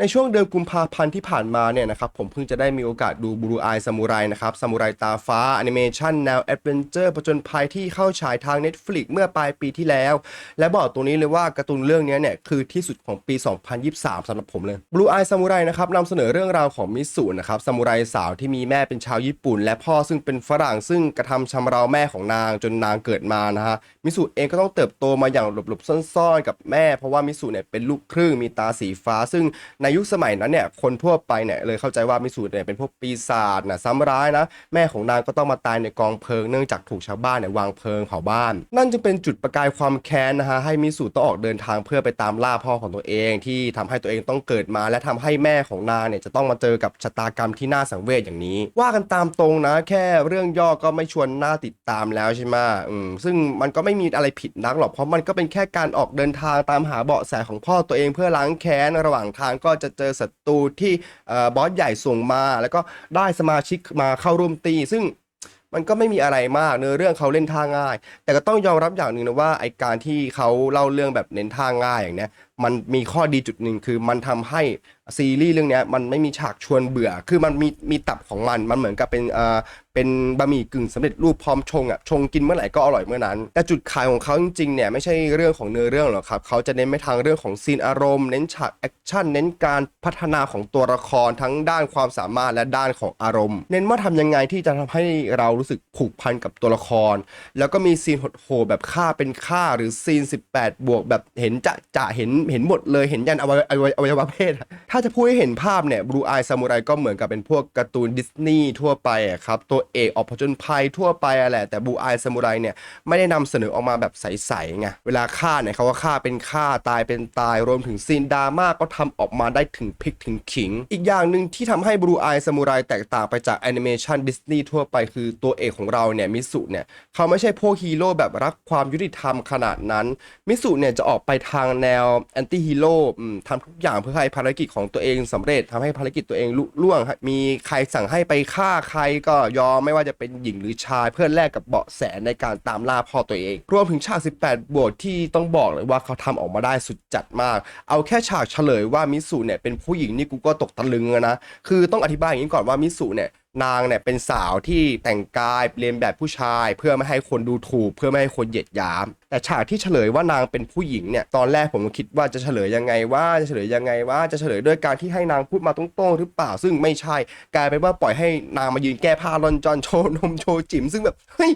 ในช่วงเดือนกุมภาพันธ์ที่ผ่านมาเนี่ยนะครับผมเพิ่งจะได้มีโอกาสดูบูรูไอซามูไรนะครับซามูไรตาฟ้าแอนิเมชันแนวแอดเวนเจอร์ผจญภัยที่เข้าฉายทาง Netflix เมื่อปลายปีที่แล้ว และบอกตรงนี้เลยว่าการ์ตูนเรื่องนี้เนี่ยคือที่สุดของปี 2023สำหรับผมเลย Blue Eye Samurai นะครับนำเสนอเรื่องราวของมิสุนะครับซามูไรสาวที่มีแม่เป็นชาวญี่ปุ่น และพ่อซึ่งเป็นฝรั่งซึ่งกระทำชำเราแม่ของนางจนนางเกิดมานะฮะมิสุเองก็ต้องเติบโตมาอย่างหลบๆซ่อนๆ กับแม่ เพราะว่ามิสุเนี่ยเป็นลูกครึ่งมีตาสีฟ้าซึ่งในยุคสมัยนั้นเนี่ยคนทั่วไปเนี่ยเลยเข้าใจว่ามิสุเนี่ยเป็นพวกปีศาจนะซ้ำร้ายนะ แม่ของนางก็ต้องมาตายในกองเพลิงเนื่องจากถูกชาวบ้านเนี่ยวางเพลิงเผาบ้าน นั่นจึงเป็นจุดประกายความแค้นนะฮะให้มิสุต้องออกเดินทางเพื่อไปตามล่าพ่อของตัวเอง ที่ทำให้ตัวเองต้องเกิดมา และทำให้แม่ของนางเนี่ยจะต้องมาเจอกับชะตากรรมที่น่าสังเวชอย่างนี้ ว่ากันตามตรงนะ แค่เรื่องย่อก็ไม่ชวนน่าติดตามแล้วใช่ไหมอืมซึ่งมันก็ไม่มีอะไรผิดนักหรอกเพราะมันก็เป็นแค่การออกเดินทางตามหาเบาะแสของพ่อตัวเองเพื่อล้างแค้นระหว่างทางก็จะเจอศัตรูที่บอสใหญ่ส่งมา แล้วก็ได้สมาชิกมาเข้าร่วมตี ซึ่งมันก็ไม่มีอะไรมากเนื้อเรื่องเขาเล่นท่าง่าย แต่ก็ต้องยอมรับอย่างหนึ่งนะว่าไอการที่เขาเล่าเรื่องแบบเน้นท่าง่ายอย่างเนี้ย มันมีข้อดีจุดหนึ่งคือมันทำให้ซีรีส์เรื่องนี้มันไม่มีฉากชวนเบื่อ คือมันมีมีตับของมัน มันเหมือนกับเป็นเอ่อเป็นบะหมี่กึ่งสำเร็จรูปพร้อมชงอะชงกินเมื่อไหร่ก็อร่อยเมื่อนั้น แต่จุดขายของเขาจริงๆเนี่ยไม่ใช่เรื่องของเนื้อเรื่องหรอกครับเขาจะเน้นไปทางเรื่องของซีนอารมณ์ เน้นฉากแอคชั่นเน้นการพัฒนาของตัวละครทั้งด้านความสามารถและด้านของอารมณ์ เน้นว่าทำยังไงที่จะทำให้เรารู้สึกผูกพันกับตัวละคร แล้วก็มีซีนโหดๆแบบฆ่าเป็นฆ่าหรือซีน 18 บวกแบบเห็นจะจะเห็นเห็นหมดเลยเห็นยันอวัยอวัยอวัยวะเพศ ถ้าจะพูดให้เห็นภาพเนี่ยบลูอายซามูไรก็เหมือนกับเป็นพวกการ์ตูนดิสนีย์ทั่วไปอะครับ ตัวเอกออกผจญภัยทั่วไปอะแหละ แต่บลูอายซามูไรเนี่ยไม่ได้นำเสนอออกมาแบบใสๆไงเวลาฆ่าเนี่ยเขาก็ฆ่าเป็นฆ่าตายเป็นตายรวมถึงซีนดราม่าก็ทำออกมาได้ถึงพริกถึงขิง อีกอย่างหนึ่งที่ทำให้บลูอายซามูไรแตกต่างไปจากแอนิเมชันดิสนีย์ทั่วไปคือตัวเอกของเราเนี่ยมิสุเนี่ยเขาไม่ใช่พวกฮีโร่แบบรักความยุติธรรมขนาดนั้นมิสุเนี่ยจะออกไปทางแนวอนตี้ฮีโร่ทำทุกอย่างเพื่อให้ภารกิจของตัวเองสำเร็จทำให้ภารกิจตัวเองลุล่วง มีใครสั่งให้ไปฆ่าใครก็ยอมไม่ว่าจะเป็นหญิงหรือชาย เพื่อแลกกับเบาะแสในการตามล่าพ่อตัวเอง รวมถึงฉาก 18บทที่ต้องบอกเลยว่าเขาทำออกมาได้สุดจัดมาก เอาแค่ฉากเฉลยว่ามิสุเนี่ยเป็นผู้หญิงนี่กูก็ตกตะลึงนะ คือต้องอธิบายอย่างนี้ก่อนว่ามิสุเนี่ยนางเนี่ยเป็นสาวที่แต่งกายเรียนแบบผู้ชาย เพื่อไม่ให้คนดูถูก เพื่อไม่ให้คนเหยียดหยามแต่ฉากที่เฉลยว่านางเป็นผู้หญิงเนี่ยตอนแรกผมก็คิดว่าจะเฉลยยังไงว่าจะเฉลยยังไงว่าจะเฉลยด้วยการที่ให้นางพูดมาตรงๆหรือเปล่าซึ่งไม่ใช่ กลายเป็นว่าปล่อยให้นางมายืนแก้ผ้าลอนจอนโชว์นมโชว์จิ๋มซึ่งแบบเฮ้ย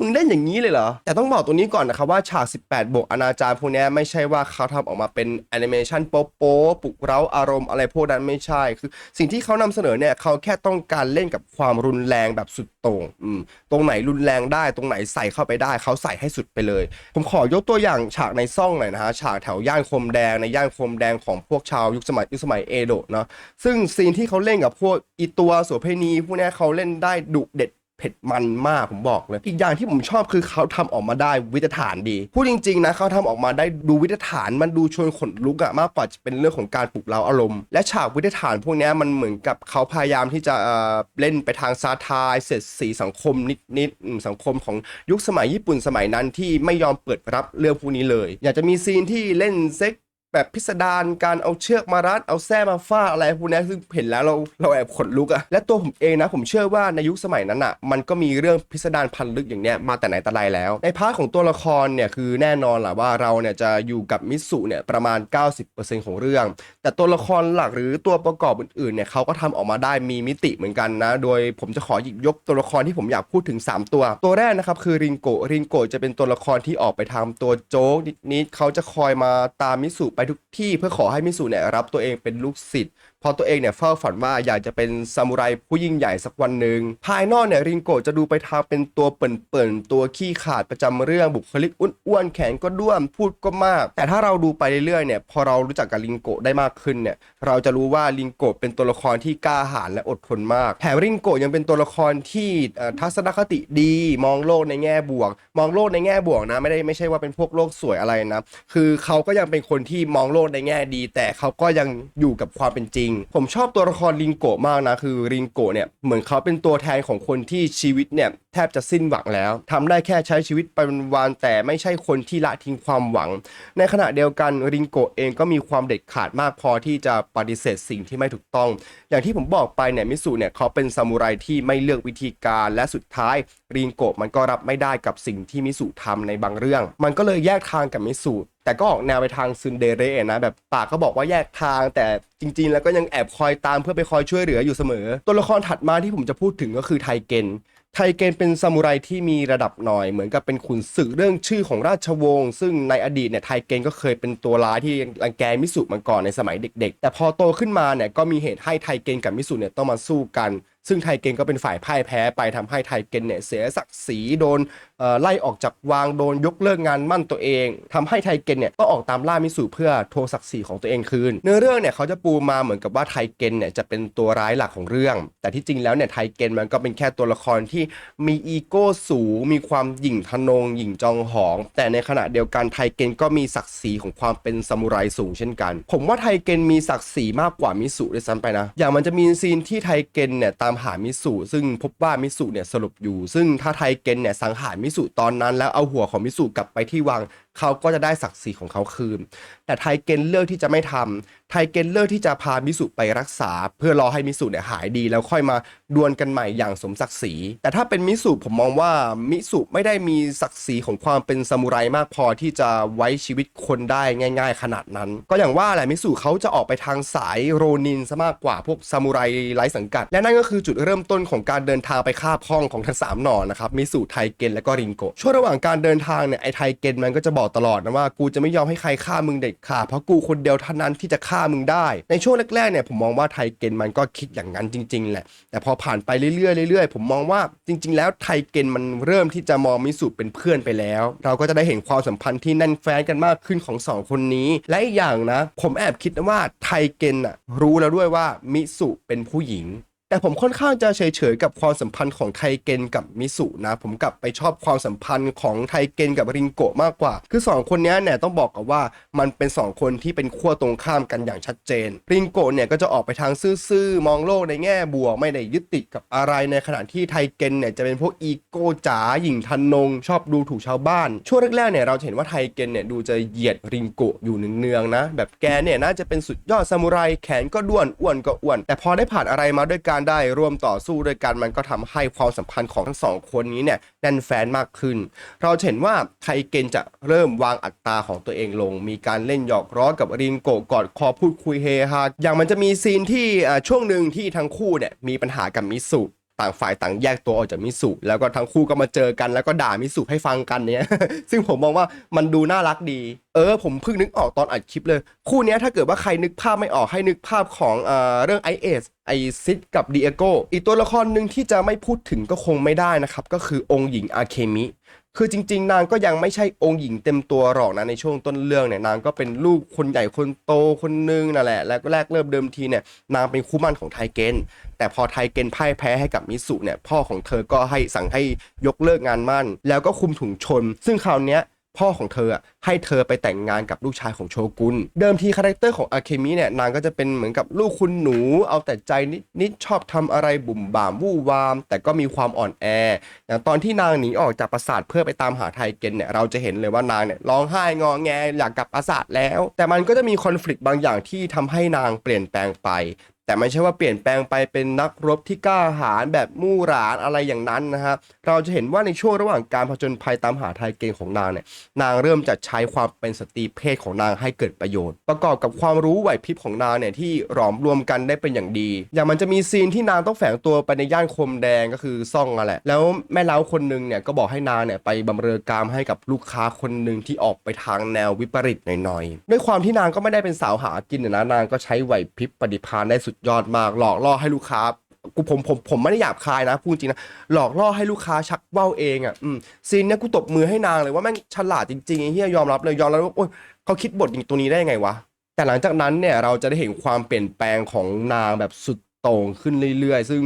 มึงเล่นอย่างนี้เลยเหรอ แต่ต้องบอกตรงนี้ก่อนนะครับว่าฉาก 18 บวกอนาจารพวกนี้ไม่ใช่ว่าเขาทำออกมาเป็นแอนิเมชันโป๊ะโป๊ปลุกเร้าอารมณ์อะไรพวกนั้นไม่ใช่ คือ สิ่งที่เขานำเสนอเนี่ยเขาแค่ต้องการเล่นกับความรุนแรงแบบสุดโต่งตรงไหนรุนแรงได้ ตรงไหนใส่เข้าไปได้ เขาใส่ให้สุดไปเลยผมขอยกตัวอย่างฉากในซ่องหน่อยนะฮะฉากแถวย่านคมแดงในย่านคมแดงของพวกชาวยุคสมัยยุคสมัยเอโดะเนาะซึ่งซีนที่เขาเล่นกับพวกอีตัวโสเพณีพวกนี้เขาเล่นได้ดุเด็ด เผ็ดมันมากผมบอกเลย อีกอย่างที่ผมชอบคือเขาทำออกมาได้วิตฐานดี พูดจริงๆนะเขาทำออกมาได้ดูวิตฐานมันดูชวนขนลุกอะมากกว่าจะเป็นเรื่องของการปลุกเราอารมณ์ และฉากวิตฐานพวกนี้มันเหมือนกับเขาพยายามที่จะเอ่อเล่นไปทางซาทายเสร็จสีสังคมนิดๆสังคมของยุคสมัยญี่ปุ่นสมัยนั้นที่ไม่ยอมเปิดรับเรื่องพวกนี้เลย อยากจะมีซีนที่เล่นเซ็ก แบบพิสดารการเอาเชือกมารัดเอาแส้มาฟาดอะไรพวกนี้ซึ่งเห็นแล้วเราเราแอบขนลุกอะและตัวผมเองนะผมเชื่อว่าในยุคสมัยนั้นอะมันก็มีเรื่องพิสดารพันลึกอย่างเนี้ยมาแต่ไหนแต่ไรแล้ว ในพาร์ทของตัวละครเนี่ยคือแน่นอนแหละว่าเราเนี่ยจะอยู่กับมิสุเนี่ยประมาณ 90%ของเรื่อง แต่ตัวละครหลักหรือตัวประกอบอื่นๆเนี่ยเขาก็ทำออกมาได้มีมิติเหมือนกันนะ โดยผมจะขอหยิบยกตัวละครที่ผมอยากพูดถึง 3 ตัว ตัวแรกนะครับคือริงโกริงโกจะเป็นตัวละครที่ออกไปทำตัวโจ๊กนิดๆเขาจะคอยมาตามมิสุไปทุกที่เพื่อขอให้มิสุเนี่ยรับตัวเองเป็นลูกศิษย์ พราะตัวเองเนี่ยเฝ้าฝันว่าอยากจะเป็นซามูไรผู้ยิ่งใหญ่สักวันหนึ่งภายนอกเนี่ยริงโกจะดูไปทางเป็นตัวเปิ่นๆตัวขี้ขาดประจำเรื่องบุคลิกอ้วนๆแขนก็ด้วมพูดก็มาก แต่ถ้าเราดูไปเรื่อยๆเนี่ยพอเรารู้จักกับริงโกได้มากขึ้นเนี่ยเราจะรู้ว่าริงโกเป็นตัวละครที่กล้าหาญและอดทนมากแถมริงโกยังเป็นตัวละครที่ทัศนคติดี มองโลกในแง่บวก มองโลกในแง่บวกนะไม่ได้ไม่ใช่ว่าเป็นพวกโลกสวยอะไรนะคือเขาก็ยังเป็นคนที่มองโลกในแง่ดี แต่เขาก็ยังอยู่กับความเป็นจริงผมชอบตัวละครริงโกะมากนะ คือริงโกะเนี่ยเหมือนเขาเป็นตัวแทนของคนที่ชีวิตเนี่ยแทบจะสิ้นหวังแล้วทำได้แค่ใช้ชีวิตไปวันแต่ไม่ใช่คนที่ละทิ้งความหวัง ในขณะเดียวกันริงโกะเองก็มีความเด็ดขาดมากพอที่จะปฏิเสธสิ่งที่ไม่ถูกต้อง อย่างที่ผมบอกไปเนี่ยมิสุเนี่ยเขาเป็นซามูไรที่ไม่เลือกวิธีการและสุดท้ายริงโกะมันก็รับไม่ได้กับสิ่งที่มิสุทำในบางเรื่อง มันก็เลยแยกทางกับมิสุ แต่ก็ออกแนวไปทางซึนเดเรนะแบบปากก็บอกว่าแยกทาง แต่จริง ๆ แล้วก็ยังแอบคอยตามเพื่อไปคอยช่วยเหลืออยู่เสมอ ตัวละครถัดมาที่ผมจะพูดถึงก็คือไทเกนไทเกนเป็นซามูไรที่มีระดับหน่อยเหมือนกับเป็นขุนศึกเรื่องชื่อของราชวงศ์ซึ่งในอดีตเนี่ยไทเกนก็เคยเป็นตัวร้ายที่รังแกมิสุมาก่อนในสมัยเด็ก ๆ แต่พอโตขึ้นมาเนี่ยก็มีเหตุให้ไทเกนกับมิสุเนี่ยต้องมาสู้กัน ซึ่งไทเกนก็เป็นฝ่ายพ่ายแพ้ไปทำให้ไทเกนเนี่ยเสียศักดิ์ศรีโดนไล่ออกจากวางโดนยกเลิกงานมั่นตัวเองทำให้ไทเกนเนี่ยต้องออกตามล่ามิสุเพื่อทวงศักดิ์ศรีของตัวเองคืน เนื้อเรื่องเนี่ยเขาจะปูมาเหมือนกับว่าไทเกนเนี่ยจะเป็นตัวร้ายหลักของเรื่อง แต่ที่จริงแล้วเนี่ยไทเกนมันก็เป็นแค่ตัวละครที่มีอีโก้สูงมีความหยิ่งทะนงหยิ่งจองหอง แต่ในขณะเดียวกันไทเกนก็มีศักดิ์ศรีของความเป็นซามูไรสูงเช่นกัน ผมว่าไทเกนมีศักดิ์ศรีมากกว่ามิสุด้วยซ้ำไปนะ อย่างมันจะมีซีนที่ไทเกนเนี่ยตามหามิสุซึ่งพบว่ามิสุเนี่ยสลบอยู่ ซึ่งถ้าไทเกนเนี่ยสังหารมิสุตอนนั้น แล้วเอาหัวของมิสุกลับไปที่วัง เขาก็จะได้ศักดิ์ศรีของเขาคืน แต่ไทเกนเลือกที่จะไม่ทำไทเกนเลือกที่จะพามิสุไปรักษา เพื่อรอให้มิสุเนี่ยหายดี แล้วค่อยมาดวลกันใหม่อย่างสมศักดิ์ศรี แต่ถ้าเป็นมิสุผมมองว่ามิสุไม่ได้มีศักดิ์ศรีของความเป็นซามูไรมากพอที่จะไว้ชีวิตคนได้ง่าย ๆ ขนาดนั้น ก็อย่างว่าแหละมิสุเขาจะออกไปทางสายโรนินซะมากกว่าพวกซามูไรไร้สังกัด และนั่นก็คือจุดเริ่มต้นของการเดินทางไปคาบห้องของทั้งสามหนอนะครับมิสุไทเกนและก็ริงโกช่วงระหว่างการเดินทางเนี่ยไอไทเกนมันก็จะบอกตลอดนะว่ากูจะไม่ยอมให้ใครฆ่ามึงเด็ดขาดเพราะกูคนเดียวเท่านั้นที่จะฆ่ามึงได้ ในช่วงแรกๆเนี่ยผมมองว่าไทเกนมันก็คิดอย่างนั้นจริง ๆ แหละ แต่พอผ่านไปเรื่อยๆเรื่อยๆผมมองว่าจริง ๆ แล้วไทเกนมันเริ่มที่จะมองมิสุเป็นเพื่อนไปแล้ว เราก็จะได้เห็นความสัมพันธ์ที่แน่นแฟ้นกันมากขึ้นของสองคนนี้ และอีกอย่างนะ ผมแอบคิดนะว่าไทเกนอะรู้แล้วด้วยว่ามิสุเป็นผู้หญิง แต่ผมค่อนข้างจะเฉยๆกับความสัมพันธ์ของไทเกนกับมิสุนะ ผมกลับไปชอบความสัมพันธ์ของไทเกนกับริงโกะมากกว่า คือ 2 คนนี้เนี่ยต้องบอกกับว่ามันเป็น 2 คนที่เป็นขั้วตรงข้ามกันอย่างชัดเจน ริงโกะเนี่ยก็จะออกไปทางซื่อๆ มองโลกในแง่บวกไม่ได้ยึดติดกับอะไรในขณะที่ไทเกนเนี่ยจะเป็นพวกอีโก้จ๋าหยิ่งทันนง ชอบดูถูกชาวบ้าน ช่วงแรกๆเนี่ยเราเห็นว่าไทเกนเนี่ยดูจะเหยียดริงโกะอยู่เนืองๆนะ แบบแกเนี่ยน่าจะเป็นสุดยอดซามูไรแขนก็ด้วนอ้วนก็อ้วน แต่พอได้ผ่านอะไรมาด้วยกันารได้ร่วมต่อสู้ด้วยกันมันก็ทำให้ความสัมพันธ์ของทั้งสองคนนี้เนี่ยแน่นแฟนมากขึ้น เราเห็นว่าไทเกนจะเริ่มวางอัตราของตัวเองลง มีการเล่นหยอกล้อกับรินโกกอดคอพูดคุยเฮฮาอย่างมันจะมีซีนที่ช่วงหนึ่งที่ทั้งคู่เนี่ยมีปัญหากับมิสุ ต่างฝ่ายต่างแยกตัวออกจากมิสุแล้วก็ทั้งคู่ก็มาเจอกันแล้วก็ด่ามิสุให้ฟังกันเนี่ยซึ่งผมมองว่ามันดูน่ารักดี เออ ผมเพิ่งนึกออกตอนอัดคลิปเลย คู่นี้ถ้าเกิดว่าใครนึกภาพไม่ออกให้นึกภาพของเอ่อเรื่องไอเอสไอซิดกับดีเอโกอีกตัวละครหนึ่งที่จะไม่พูดถึงก็คงไม่ได้นะครับ ก็คือองค์หญิงอาเคมิ คือจริง ๆ นางก็ยังไม่ใช่องค์หญิงเต็มตัวหรอกนะในช่วงต้นเรื่องเนี่ยนางก็เป็นลูกคนใหญ่คนโตคนนึงนั่นแหละแล้วก็แรกเริ่มเดิมทีเนี่ยนางเป็นคู่มั่นของไทเกนแต่พอไทเกนพ่ายแพ้ให้กับมิสุเนี่ยพ่อของเธอก็ให้สั่งให้ยกเลิกงานมั่น แล้วก็คุมถุงชน ซึ่งคราวเนี้ย พ่อของเธอให้เธอไปแต่งงานกับลูกชายของโชกุน เดิมทีคาแรคเตอร์ของอาเคมิเนี่ยนางก็จะเป็นเหมือนกับลูกคุณหนู เอาแต่ใจนิดนิดชอบทำอะไรบุ่มบ่ามวู่วาม แต่ก็มีความอ่อนแอ อย่างตอนที่นางหนีออกจากปราสาทเพื่อไปตามหาไทเกนเนี่ยเราจะเห็นเลยว่านางเนี่ยร้องไห้งอแงอยากกลับปราสาทแล้ว แต่มันก็จะมีคอน FLICT บางอย่างที่ทำให้นางเปลี่ยนแปลงไป แต่ไม่ใช่ว่าเปลี่ยนแปลงไปเป็นนักรบที่กล้าหาญแบบมู่หลานอะไรอย่างนั้นนะฮะเราจะเห็นว่าในช่วงระหว่างการผจญภัยตามหาไทเกนของนางเนี่ยนางเริ่มจะใช้ความเป็นสตรีเพศของนางให้เกิดประโยชน์ ประกอบกับความรู้ไหวพริบของนางเนี่ยที่หลอมรวมกันได้เป็นอย่างดี อย่างมันจะมีซีนที่นางต้องแฝงตัวไปในย่านคมแดงก็คือซ่องอะแหละแล้วแม่เล้าคนหนึงเนี่ยก็บอกให้นางเนี่ยไปบำเรอกามให้กับลูกค้าคนหนึ่งที่ออกไปทางแนววิปริตหน่อยๆด้วยความที่นางก็ไม่ได้เป็นสาวหากินนะนางก็ใช้ไหวพริบปฏิภาณได้สุดยอดมาก หลอกล่อให้ลูกค้ากูผมผมผมไม่ได้หยาบคายนะพูดจริงนะหลอกล่อให้ลูกค้าชักว่าวเองอะอืมซีนเนี้ยกูตบมือให้นางเลยว่าแม่งฉลาดจริงๆไอ้เฮียยอมรับเลยยอมรับว่าโอ้ยเขาคิดบทอย่างตัวนี้ได้ยังไงวะแต่หลังจากนั้นเนี่ยเราจะได้เห็นความเปลี่ยนแปลงของนางแบบสุดโต่งขึ้นเรื่อยๆ ซึ่ง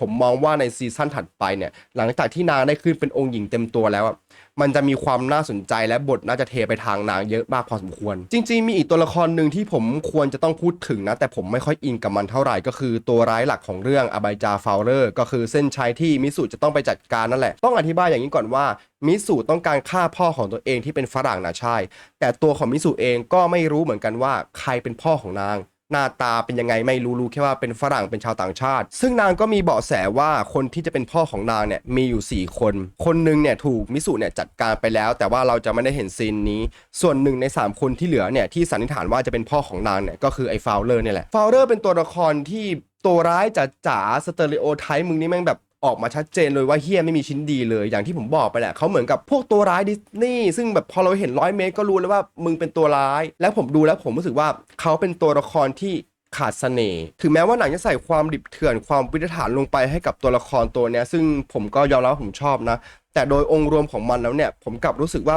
ผมมองว่าในซีซั่นถัดไปเนี่ย หลังจากที่นางได้ขึ้นเป็นองค์หญิงเต็มตัวแล้วอะ มันจะมีความน่าสนใจและบทน่าจะเทไปทางนางเยอะมากพอสมควร จริง ๆ มีอีกตัวละครหนึ่งที่ผมควรจะต้องพูดถึงนะ แต่ผมไม่ค่อยอินกับมันเท่าไหร่ก็คือตัวร้ายหลักของเรื่องอบายจาฟาวเลอร์ก็คือเส้นชัยที่มิสุจะต้องไปจัดการนั่นแหละต้องอธิบายอย่างนี้ก่อนว่ามิสุต้องการฆ่าพ่อของตัวเองที่เป็นฝรั่งนะใช่ แต่ตัวของมิสุเองก็ไม่รู้เหมือนกันว่าใครเป็นพ่อของนาง หน้าตาเป็นยังไงไม่รู้รู้แค่ว่าเป็นฝรั่งเป็นชาวต่างชาติ ซึ่งนางก็มีเบาะแสว่าคนที่จะเป็นพ่อของนางเนี่ยมีอยู่ 4 คน คนหนึ่งเนี่ยถูกมิสุเนี่ยจัดการไปแล้ว แต่ว่าเราจะไม่ได้เห็นซีนนี้ ส่วนหนึ่งใน 3 คนที่เหลือเนี่ยที่สันนิษฐานว่าจะเป็นพ่อของนางเนี่ยก็คือไอ้ฟาวเลอร์เนี่ยแหละฟาวเลอร์เป็นตัวละครที่ตัวร้ายจ๋าจ๋าสเตอริโอไทป์มึงนี่แม่งแบบ ออกมาชัดเจนเลยว่าเฮียไม่มีชิ้นดีเลย อย่างที่ผมบอกไปแหละเขาเหมือนกับพวกตัวร้ายดิสนีย์ซึ่งแบบพอเราเห็นร้อยเมตรก็รู้แล้วว่ามึงเป็นตัวร้าย แล้วผมดูแล้วผมรู้สึกว่าเขาเป็นตัวละครที่ขาดเสน่ห์ถึงแม้ว่าหนังจะใส่ความดิบเถื่อนความวิถฐานลงไปให้กับตัวละครตัวเนี้ย ซึ่งผมก็ยอมรับผมชอบนะ แต่โดยองค์รวมของมันแล้วเนี่ย ผมกลับรู้สึกว่า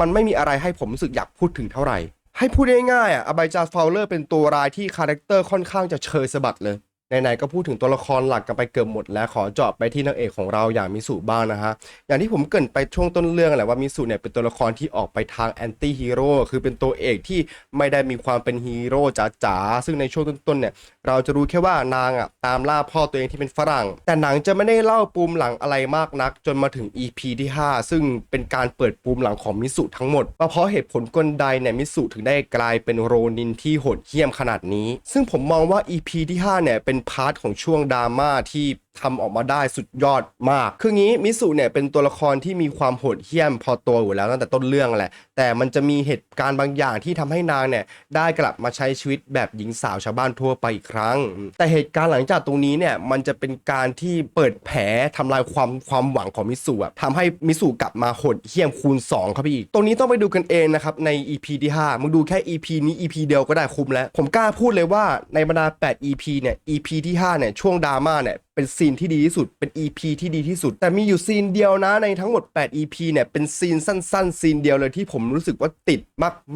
มันไม่มีอะไรให้ผมรู้สึกอยากพูดถึงเท่าไหร่ ให้พูดง่ายๆอะอบายจาฟาวเลอร์เป็นตัวร้ายที่คาแรคเตอร์ค่อนข้างจะเชยสะบัดเลย ไหนๆก็พูดถึงตัวละครหลักกันไปเกือบหมดแล้วขอเจาะไปที่นางเอกของเราอย่างมิสุบ้างนะฮะอย่างที่ผมเกริ่นไปช่วงต้นเรื่องแหละว่ามิสุเนี่ยเป็นตัวละครที่ออกไปทางแอนตี้ฮีโร่คือเป็นตัวเอกที่ไม่ได้มีความเป็นฮีโร่จ๋าๆซึ่งในช่วงต้นๆเนี่ยเราจะรู้แค่ว่านางอะตามล่าพ่อตัวเองที่เป็นฝรั่ง แต่หนังจะไม่ได้เล่าปูมหลังอะไรมากนัก จนมาถึง EP ที่ 5 ซึ่งเป็นการเปิดปูมหลังของมิสุทั้งหมดว่าเพราะเหตุผลกลใดเนี่ยมิสุถึงได้กลายเป็นโรนินที่โหดเหี้ยมขนาดนี้ ซึ่งผมมองว่า EP ที่5เนี่ยเป็น็นพาร์ทของช่วงดราม่าที่ ทำออกมาได้สุดยอดมาก คืองี้มิสุเนี่ยเป็นตัวละครที่มีความโหดเหี้ยมพอตัวอยู่แล้วตั้งแต่ต้นเรื่องแหละ แต่มันจะมีเหตุการณ์บางอย่างที่ทำให้นางเนี่ยได้กลับมาใช้ชีวิตแบบหญิงสาวชาวบ้านทั่วไปอีกครั้ง แต่เหตุการณ์หลังจากตรงนี้เนี่ยมันจะเป็นการที่เปิดแผลทำลายความความหวังของมิสุอะทำให้มิสุกลับมาโหดเหี้ยมคูณ 2 เข้าไปอีก ตรงนี้ต้องไปดูกันเองนะครับใน EP ที่5มึงดูแค่ EP นี้ EP เดียวก็ได้คุ้มแล้ว ผมกล้าพูดเลยว่าในบรรดา8 EP เนี่ย EP ที่5เนี่ยช่วงดราม่าเนี่ย เป็นซีนที่ดีที่สุด เป็น EP ที่ดีที่สุด แต่มีอยู่ซีนเดียวนะในทั้งหมด 8 EP เนี่ยเป็นซีนสั้น ๆ ซีนเดียวเลยที่ผมรู้สึกว่าติด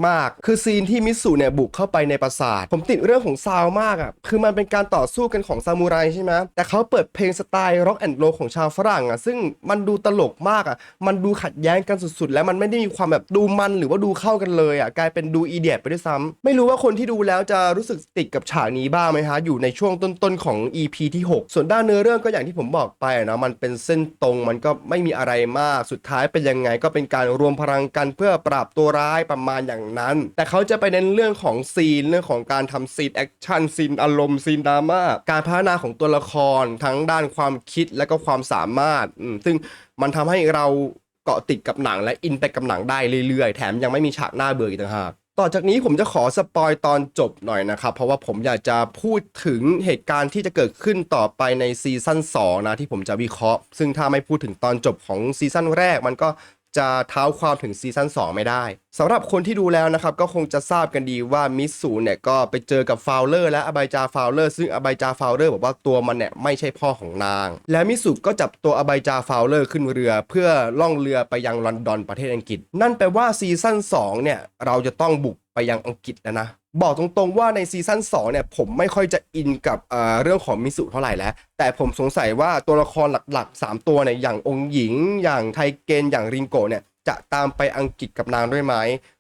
มาก ๆ คือซีนที่มิสุเนี่ยบุกเข้าไปในปราสาท ผมติดเรื่องของซาวมากอะ่ะ คือมันเป็นการต่อสู้กันของซามูไรใช่ไหมแต่เขาเปิดเพลงสไตล์ร็อกแอนด์โรของชาวฝรั่งอะ่ะ ซึ่งมันดูตลกมากอะ่ะ มันดูขัดแย้งกันสุด ๆ แล้วมันไม่ได้มีความแบบดูมันหรือว่าดูเข้ากันเลยอะ่ะ กลายเป็นดูอีเดียไปด้วยซ้ำไม่รู้ว่าคนที่ดูแล้วจะรู้สึกติดกับฉากนี้บ้างไหมฮะ อยู่ในช่วงต้นๆของ EP ที่ 6 ส่วนด้านเนื้อเรื่องก็อย่างที่ผมบอกไปนะมันเป็นเส้นตรงมันก็ไม่มีอะไรมากสุดท้ายเป็นยังไง ก็เป็นการรวมพลังกันเพื่อปราบตัวร้ายประมาณอย่างนั้น แต่เขาจะไปเน้นเรื่องของซีนเรื่องของการทำซีนแอคชั่นซีนอารมณ์ซีนดราม่าการพัฒนาของตัวละครทั้งด้านความคิดและก็ความสามารถ ซึ่งมันทำให้เราเกาะติดกับหนังและอินไปกับหนังได้เรื่อยๆ แถมยังไม่มีฉากหน้าเบื่ออีกต่างหาก ต่อจากนี้ผมจะขอสปอยตอนจบหน่อยนะครับ เพราะว่าผมอยากจะพูดถึงเหตุการณ์ที่จะเกิดขึ้นต่อไปในซีซั่น2นะที่ผมจะวิเคราะห์ ซึ่งถ้าไม่พูดถึงตอนจบของซีซั่นแรกมันก็ จะเท้าความถึงซีซั่น2 ไม่ได้สำหรับคนที่ดูแล้วนะครับ ก็คงจะทราบกันดีว่ามิสซูเนี่ยก็ไปเจอกับฟาวเลอร์และอบายจาฟาวเลอร์ซึ่งอบายจาฟาวเลอร์บอกว่าตัวมันเนี่ยไม่ใช่พ่อของนาง และมิสซูก็จับตัวอบายจาฟาวเลอร์ขึ้นเรือ เพื่อล่องเรือไปยังลอนดอนประเทศอังกฤษ นั่นแปลว่าซีซั่น2เนี่ยเราจะต้องบุกไปยังอังกฤษแล้วนะ บอกตรงๆว่าในซีซั่น2เนี่ยผมไม่ค่อยจะอินกับเเรื่องของมิสุเท่าไหร่แล้ว แต่ผมสงสัยว่าตัวละครหลักๆ 3 ตัวเนี่ยอย่างองค์หญิง อย่างไทเกนอย่างริงโกเนี่ยจะตามไปอังกฤษกับนางด้วยไหม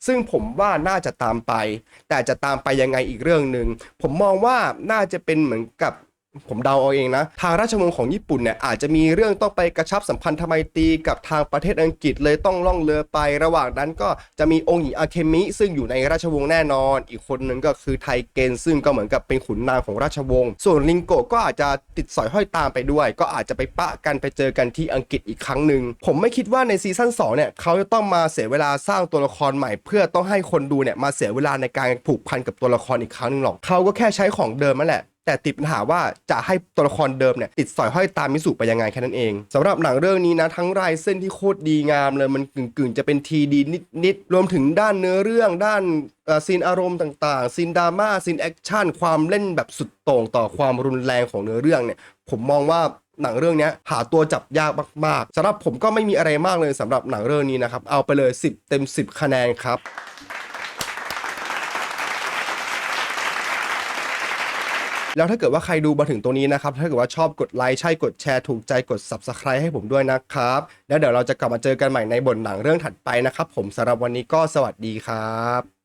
ซึ่งผมว่าน่าจะตามไป แต่จะตามไปยังไงอีกเรื่องหนึ่งผมมองว่าน่าจะเป็นเหมือนกับ ผมเดาเอาเองนะทางราชวงศ์ของญี่ปุ่นเนี่ยอาจจะมีเรื่องต้องไปกระชับสัมพันธไมตรีกับทางประเทศอังกฤษเลยต้องล่องเรือไประหว่างนั้นก็จะมีองค์หญิงอาเคมิ ซึ่งอยู่ในราชวงศ์แน่นอน อีกคนหนึ่งก็คือไทเกนซึ่งก็เหมือนกับเป็นขุนนางของราชวงศ์ส่วนลิงโกก็อาจจะติดสอยห้อยตามไปด้วย ก็อาจจะไปปะกันไปเจอกันที่อังกฤษอีกครั้งหนึ่งผมไม่คิดว่าในซีซั่น2เนี่ยเขาจะต้องมาเสียเวลาสร้างตัวละครใหม่ เพื่อต้องให้คนดูเนี่ยมาเสียเวลาในการผูกพันกับตัวละครอีกครั้งหนึ่งหรอกเขาก็แค่ใช้ของเดิมนั่นแหละ แต่ติดปัญหาว่าจะให้ตัวละครเดิมเนี่ยติดสอยห้อยตามมิสุไปยังไงแค่นั้นเองสำหรับหนังเรื่องนี้นะทั้งลายเส้นที่โคตรดีงามเลยมันกึ่งๆ จะเป็นทีดีนิดๆรวมถึงด้านเนื้อเรื่องด้านซีนอารมณ์ต่างๆซีนดราม่าซีนแอคชั่นความเล่นแบบสุดโต่งต่อความรุนแรงของเนื้อเรื่องเนี่ยผมมองว่าหนังเรื่องนี้หาตัวจับยากมากๆสำหรับผมก็ไม่มีอะไรมากเลยสำหรับหนังเรื่องนี้นะครับเอาไปเลย 10 เต็ม 10 คะแนนครับ แล้วถ้าเกิดว่าใครดูมาถึงตรงนี้นะครับ ถ้าเกิดว่าชอบกดไลค์ใช่กดแชร์ถูกใจกด subscribe ให้ผมด้วยนะครับ แล้วเดี๋ยวเราจะกลับมาเจอกันใหม่ในบทหนังเรื่องถัดไปนะครับ ผมสำหรับวันนี้ก็สวัสดีครับ